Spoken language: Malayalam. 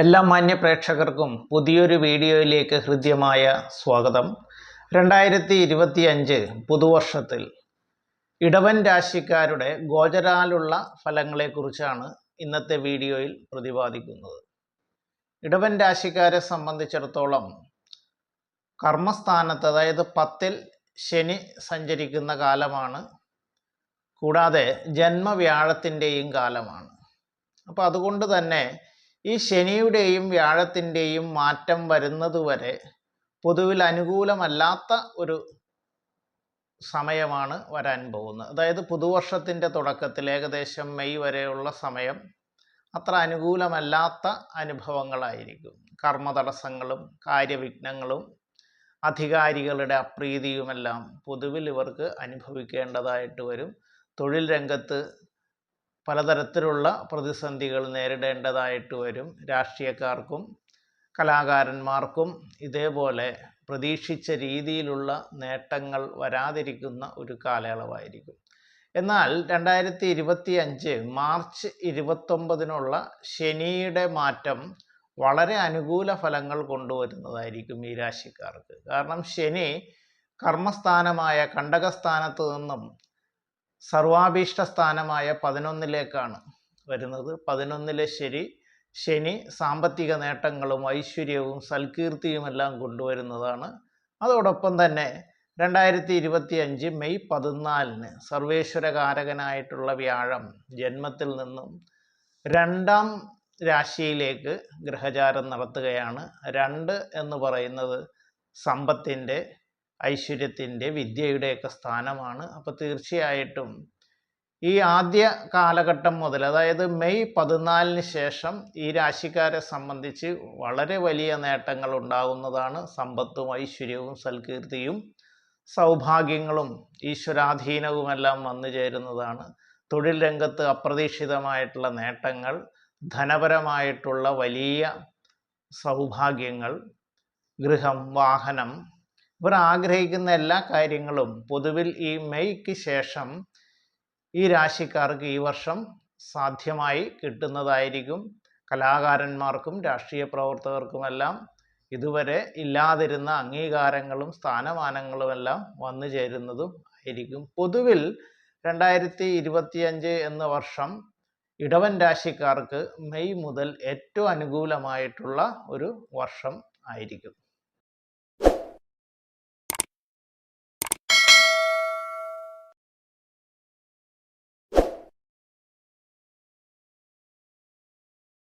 എല്ലാ മാന്യ പ്രേക്ഷകർക്കും പുതിയൊരു വീഡിയോയിലേക്ക് ഹൃദ്യമായ സ്വാഗതം. രണ്ടായിരത്തി ഇരുപത്തി അഞ്ച് പുതുവർഷത്തിൽ ഇടവൻ രാശിക്കാരുടെ ഗോചരാലുള്ള ഫലങ്ങളെക്കുറിച്ചാണ് ഇന്നത്തെ വീഡിയോയിൽ പ്രതിപാദിക്കുന്നത്. ഇടവൻ രാശിക്കാരെ സംബന്ധിച്ചിടത്തോളം കർമ്മസ്ഥാനത്ത് അതായത് പത്തിൽ ശനി സഞ്ചരിക്കുന്ന കാലമാണ്. കൂടാതെ ജന്മവ്യാഴത്തിന്റെയും കാലമാണ്. അപ്പോൾ അതുകൊണ്ട് തന്നെ ഈ ശനിയുടെയും വ്യാഴത്തിന്റെയും മാറ്റം വരുന്നതുവരെ പൊതുവിൽ അനുകൂലമല്ലാത്ത ഒരു സമയമാണ് വരാൻ പോകുന്നത്. അതായത് പുതുവർഷത്തിന്റെ തുടക്കത്തിൽ ഏകദേശം മെയ് വരെയുള്ള സമയം അത്ര അനുകൂലമല്ലാത്ത അനുഭവങ്ങളായിരിക്കും. കർമ്മ കർമ്മതടസ്സങ്ങളും കാര്യവിഘ്നങ്ങളും അധികാരികളുടെ അപ്രീതിയുമെല്ലാം പൊതുവിൽ ഇവർക്ക് അനുഭവിക്കേണ്ടതായിട്ട് വരും. തൊഴിൽ രംഗത്ത് പലതരത്തിലുള്ള പ്രതിസന്ധികൾ നേരിടേണ്ടതായിട്ട് വരും. രാഷ്ട്രീയക്കാർക്കും കലാകാരന്മാർക്കും ഇതേപോലെ പ്രതീക്ഷിച്ച രീതിയിലുള്ള നേട്ടങ്ങൾ വരാതിരിക്കുന്ന ഒരു കാലയളവായിരിക്കും. എന്നാൽ രണ്ടായിരത്തി ഇരുപത്തി അഞ്ച് മാർച്ച് ഇരുപത്തൊമ്പതിനുള്ള ശനിയുടെ മാറ്റം വളരെ അനുകൂല ഫലങ്ങൾ കൊണ്ടുവരുന്നതായിരിക്കും ഈ രാശിക്കാർക്ക്. കാരണം ശനി കർമ്മസ്ഥാനമായ കണ്ടകസ്ഥാനത്ത് നിന്നും സർവാഭീഷ്ട സ്ഥാനമായ പതിനൊന്നിലേക്കാണ് വരുന്നത്. പതിനൊന്നിലെ ശരി ശനി സാമ്പത്തിക നേട്ടങ്ങളും ഐശ്വര്യവും സൽകീർത്തിയുമെല്ലാം കൊണ്ടുവരുന്നതാണ്. അതോടൊപ്പം തന്നെ രണ്ടായിരത്തി ഇരുപത്തി അഞ്ച് മെയ് പതിനാലിന് സർവേശ്വരകാരകനായിട്ടുള്ള വ്യാഴം ജന്മത്തിൽ നിന്നും രണ്ടാം രാശിയിലേക്ക് ഗ്രഹചാരം നടത്തുകയാണ്. രണ്ട് എന്ന് പറയുന്നത് സമ്പത്തിന്റെ ഐശ്വര്യത്തിന്റെ വിദ്യയുടെയൊക്കെ സ്ഥാനമാണ്. അപ്പോൾ തീർച്ചയായിട്ടും ഈ ആദ്യ കാലഘട്ടം മുതൽ അതായത് മെയ് പതിനാലിന് ശേഷം ഈ രാശിക്കാരെ സംബന്ധിച്ച് വളരെ വലിയ നേട്ടങ്ങൾ ഉണ്ടാകുന്നതാണ് സമ്പത്തും ഐശ്വര്യവും സൽകീർത്തിയും സൗഭാഗ്യങ്ങളും ഈശ്വരാധീനവുമെല്ലാം വന്നു ചേരുന്നതാണ്. തൊഴിൽ രംഗത്ത് അപ്രതീക്ഷിതമായിട്ടുള്ള നേട്ടങ്ങൾ ധനപരമായിട്ടുള്ള വലിയ സൗഭാഗ്യങ്ങൾ ഗൃഹം വാഹനം ഇവർ ആഗ്രഹിക്കുന്ന എല്ലാ കാര്യങ്ങളും പൊതുവിൽ ഈ മെയ്ക്ക് ശേഷം ഈ രാശിക്കാർക്ക് ഈ വർഷം സാധ്യമായി കിട്ടുന്നതായിരിക്കും. കലാകാരന്മാർക്കും രാഷ്ട്രീയ പ്രവർത്തകർക്കുമെല്ലാം ഇതുവരെ ഇല്ലാതിരുന്ന അംഗീകാരങ്ങളും സ്ഥാനമാനങ്ങളുമെല്ലാം വന്നു ചേരുന്നതും ആയിരിക്കും. പൊതുവിൽ രണ്ടായിരത്തി ഇരുപത്തിയഞ്ച് എന്ന വർഷം ഇടവൻ രാശിക്കാർക്ക് മെയ് മുതൽ ഏറ്റവും അനുകൂലമായിട്ടുള്ള ഒരു വർഷം ആയിരിക്കും.